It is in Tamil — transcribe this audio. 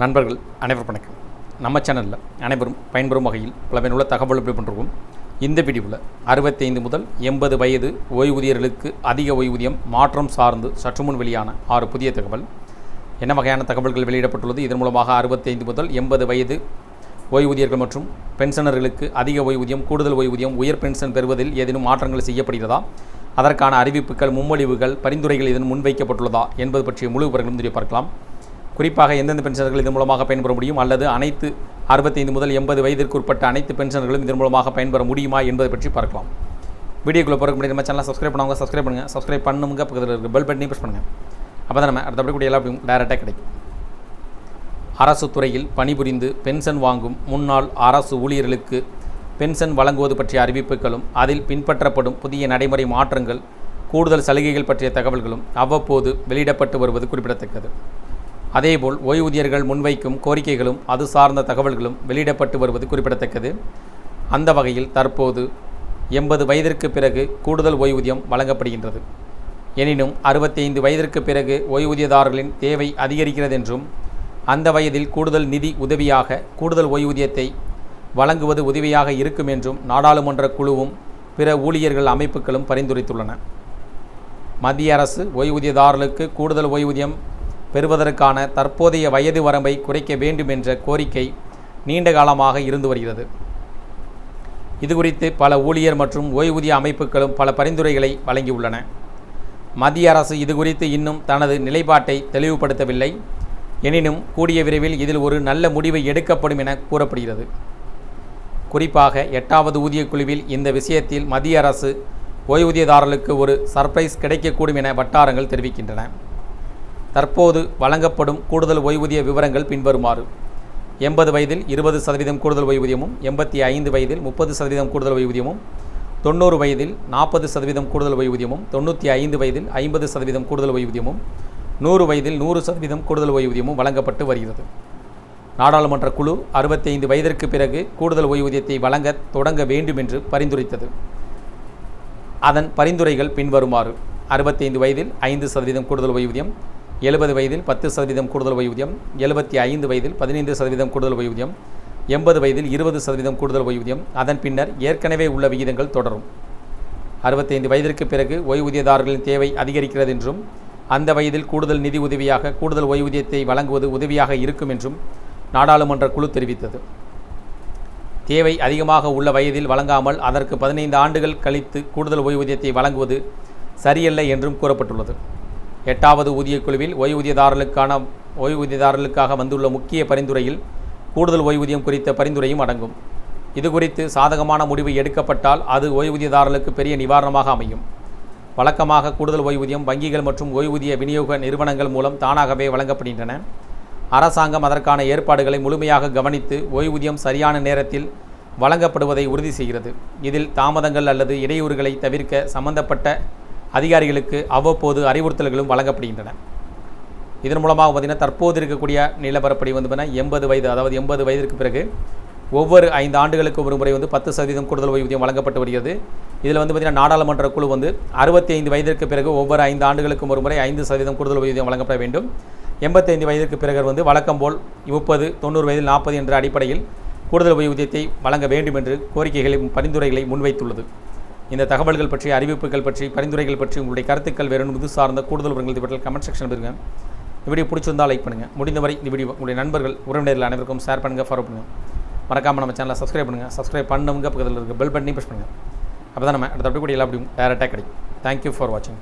நண்பர்கள் அனைவரும் வணக்கம். நம்ம சேனலில் அனைவரும் பயன்பெறும் வகையில் பல பயனுள்ள தகவல் எப்படி பண்ணுறோம் இந்த வீடியோவில் அறுபத்தைந்து முதல் எண்பது வயது ஓய்வூதியர்களுக்கு அதிக ஓய்வூதியம் மாற்றம் சார்ந்து சற்று முன் வெளியான ஆறு புதிய தகவல். என்ன வகையான தகவல்கள் வெளியிடப்பட்டுள்ளது? இதன் மூலமாக அறுபத்தைந்து முதல் எண்பது வயது ஓய்வூதியர்கள் மற்றும் பென்ஷனர்களுக்கு அதிக ஓய்வூதியம் கூடுதல் ஓய்வூதியம் உயர் பென்ஷன் பெறுவதில் ஏதேனும் மாற்றங்கள் செய்யப்படுகிறதா? அதற்கான அறிவிப்புகள் முன்மொழிவுகள் பரிந்துரைகள் இதன் முன்வைக்கப்பட்டுள்ளதா என்பது பற்றிய முழு விவரங்களும் தெரிய பார்க்கலாம். குறிப்பாக எந்தெந்த பென்ஷனர்கள் இதன் மூலமாக பயன்பெற முடியும்? அல்லது அனைத்து அறுபத்தைந்து முதல் எண்பது வயதிற்கு உட்பட்ட அனைத்து பென்ஷனர்களும் இதன் மூலமாக பயன்பெற முடியுமா என்பதை பற்றி பார்க்கலாம். வீடியோக்குள்ளே போகிறக்கு முன்னாடி நம்ம சேனலை சப்ஸ்கிரைப் பண்ணுவாங்க சப்ஸ்கிரைப் பண்ணுங்கள் சப்ஸ்கிரைப் பண்ணுங்க பக்கத்தில் இருக்க பெல் பட்டனையும் ப்ரெஸ் பண்ணுங்கள் அப்போ தான் நம்ம அடுத்தபடி கூடிய எல்லா டேரெக்டாக கிடைக்கும். அரசு துறையில் பணிபுரிந்து பென்ஷன் வாங்கும் முன்னாள் அரசு ஊழியர்களுக்கு பென்ஷன் வழங்குவது பற்றிய அறிவிப்புகளும் அதில் பின்பற்றப்படும் புதிய நடைமுறை மாற்றங்கள் கூடுதல் சலுகைகள் பற்றிய தகவல்களும் அவ்வப்போது வெளியிடப்பட்டு வருவது குறிப்பிடத்தக்கது. அதேபோல் ஓய்வூதியர்கள் முன்வைக்கும் கோரிக்கைகளும் அது சார்ந்த தகவல்களும் வெளியிடப்பட்டு வருவது குறிப்பிடத்தக்கது. அந்த வகையில் தற்போது எண்பது வயதிற்கு பிறகு கூடுதல் ஓய்வூதியம் வழங்கப்படுகின்றது. எனினும் அறுபத்தைந்து வயதிற்கு பிறகு ஓய்வூதியதாரர்களின் தேவை அதிகரிக்கிறது என்றும் அந்த வயதில் கூடுதல் நிதி உதவியாக கூடுதல் ஓய்வூதியத்தை வழங்குவது உதவியாக இருக்கும் என்றும் நாடாளுமன்ற குழுவும் பிற ஊழியர்கள் அமைப்புகளும் பரிந்துரைத்துள்ளன. மத்திய அரசு ஓய்வூதியதாரர்களுக்கு கூடுதல் ஓய்வூதியம் பெறுவதற்கான தற்போதைய வயது வரம்பை குறைக்க வேண்டும் என்ற கோரிக்கை நீண்ட காலமாக இருந்து வருகிறது. இதுகுறித்து பல ஊழியர் மற்றும் ஓய்வூதிய அமைப்புகளும் பல பரிந்துரைகளை வழங்கியுள்ளன. மத்திய அரசு இதுகுறித்து இன்னும் தனது நிலைப்பாட்டை தெளிவுபடுத்தவில்லை. எனினும் கூடிய விரைவில் இதில் ஒரு நல்ல முடிவை எடுக்கப்படும் என கூறப்படுகிறது. குறிப்பாக எட்டாவது ஊதியக் குழுவில் இந்த விஷயத்தில் மத்திய அரசு ஓய்வூதியதாரர்களுக்கு ஒரு சர்ப்ரைஸ் கிடைக்கக்கூடும் என வட்டாரங்கள் தெரிவிக்கின்றன. தற்போது வழங்கப்படும் கூடுதல் ஓய்வூதிய விவரங்கள் பின்வருமாறு. எண்பது வயதில் இருபது சதவீதம் கூடுதல் ஓய்வூதியமும் எண்பத்தி ஐந்து வயதில் முப்பது சதவீதம் கூடுதல் ஓய்வூதியமும் தொண்ணூறு வயதில் நாற்பது சதவீதம் கூடுதல் ஓய்வூதியமும் தொண்ணூற்றி ஐந்து வயதில் ஐம்பது சதவீதம் கூடுதல் ஓய்வூதியமும் நூறு வயதில் நூறு சதவீதம் கூடுதல் ஓய்வூதியமும் வழங்கப்பட்டு வருகிறது. நாடாளுமன்ற குழு அறுபத்தைந்து வயதிற்கு பிறகு கூடுதல் ஓய்வூதியத்தை வழங்க தொடங்க வேண்டும் என்று பரிந்துரைத்தது. அதன் பரிந்துரைகள் பின்வருமாறு. அறுபத்தைந்து வயதில் ஐந்து சதவீதம் கூடுதல் ஓய்வூதியம் எழுபது வயதில் பத்து சதவீதம் கூடுதல் ஓய்வூதியம் எழுபத்தி ஐந்து வயதில் பதினைந்து சதவீதம் கூடுதல் ஓய்வூதியம் எண்பது வயதில் இருபது சதவீதம் கூடுதல் ஓய்வூதியம். அதன் பின்னர் ஏற்கனவே உள்ள விகிதங்கள் தொடரும். அறுபத்தைந்து வயதிற்கு பிறகு ஓய்வூதியதாரர்களின் தேவை அதிகரிக்கிறது என்றும் அந்த வயதில் கூடுதல் நிதி உதவியாக கூடுதல் ஓய்வூதியத்தை வழங்குவது உதவியாக இருக்கும் என்றும் நாடாளுமன்ற குழு தெரிவித்தது. தேவை அதிகமாக உள்ள வயதில் வழங்காமல் அதற்கு பதினைந்து ஆண்டுகள் கழித்து கூடுதல் ஓய்வூதியத்தை வழங்குவது சரியல்ல என்றும் கூறப்பட்டுள்ளது. எட்டாவது ஊதியக்குழுவில் ஓய்வூதியதாரர்களுக்கான ஓய்வூதியதாரர்களுக்காக வந்துள்ள முக்கிய பரிந்துரையில் கூடுதல் ஓய்வூதியம் குறித்த பரிந்துரையும் அடங்கும். இது குறித்து சாதகமான முடிவு எடுக்கப்பட்டால் அது ஓய்வூதியதாரர்களுக்கு பெரிய நிவாரணமாக அமையும். வழக்கமாக கூடுதல் ஓய்வூதியம் வங்கிகள் மற்றும் ஓய்வூதிய விநியோக நிறுவனங்கள் மூலம் தானாகவே வழங்கப்படுகின்றன. அரசாங்கம் அதற்கான ஏற்பாடுகளை முழுமையாக கவனித்து ஓய்வூதியம் சரியான நேரத்தில் வழங்கப்படுவதை உறுதி செய்கிறது. இதில் தாமதங்கள் அல்லது இடையூறுகளை தவிர்க்க சம்பந்தப்பட்ட அதிகாரிகளுக்கு அவ்வப்போது அறிவுறுத்தல்களும் வழங்கப்படுகின்றன. இதன் மூலமாக பார்த்திங்கன்னா தற்போது இருக்கக்கூடிய நிலப்பரப்படி வந்து பார்த்தீங்கன்னா எண்பது வயது அதாவது எண்பது வயதிற்கு பிறகு ஒவ்வொரு ஐந்து ஆண்டுகளுக்கு ஒரு முறை வந்து பத்து சதவீதம் கூடுதல் ஓய்வூதியம் வழங்கப்பட்டு வருகிறது. இதில் வந்து பார்த்திங்கன்னா நாடாளுமன்ற குழு வந்து அறுபத்தி ஐந்து வயதிற்கு பிறகு ஒவ்வொரு ஐந்து ஆண்டுகளுக்கும் ஒரு முறை ஐந்து சதவீதம் கூடுதல் ஓய்வூதியம் வழங்கப்பட வேண்டும். எண்பத்தைந்து வயதிற்கு பிறகு வந்து வழக்கம் போல் முப்பது தொண்ணூறு வயதில் நாற்பது என்ற அடிப்படையில் கூடுதல் ஓய்வூதியத்தை வழங்க வேண்டும் என்று கோரிக்கைகளை பரிந்துரைகளை முன்வைத்துள்ளது. இந்த தகவல்கள் பற்றி அறிவிப்புகள் பற்றி பரிந்துரைகள் பற்றி உங்களுடைய கருத்துக்கள் வேறு இது சார்ந்த கூடுதல் விவரங்கள் பற்றி கமெண்ட் செக்ஷன் இருங்க இந்த வீடியோ பிடிச்சிருந்தால் லைக் பண்ணுங்கள் முடிந்தவரை இந்த வீடியோ உங்களுடைய நண்பர்கள் உறவினர்கள் அனைவருக்கும் ஷேர் பண்ணுங்கள் ஃபாலோ பண்ணுங்கள் மறக்காமல் நம்ம சேனலை சப்ஸ்கிரைப் பண்ணுங்கள் சப்ஸ்கிரைப் பண்ணுங்க பக்கத்தில் இருக்க பெல் பட்டனையும் ப்ரெஸ் பண்ணுங்கள் அப்போ தான் நம்ம அடுத்த அப்படி கூட எல்லாம் அப்படியும் டேரெக்டாக கிடைக்கும். தேங்க்யூ ஃபார் வாட்சிங்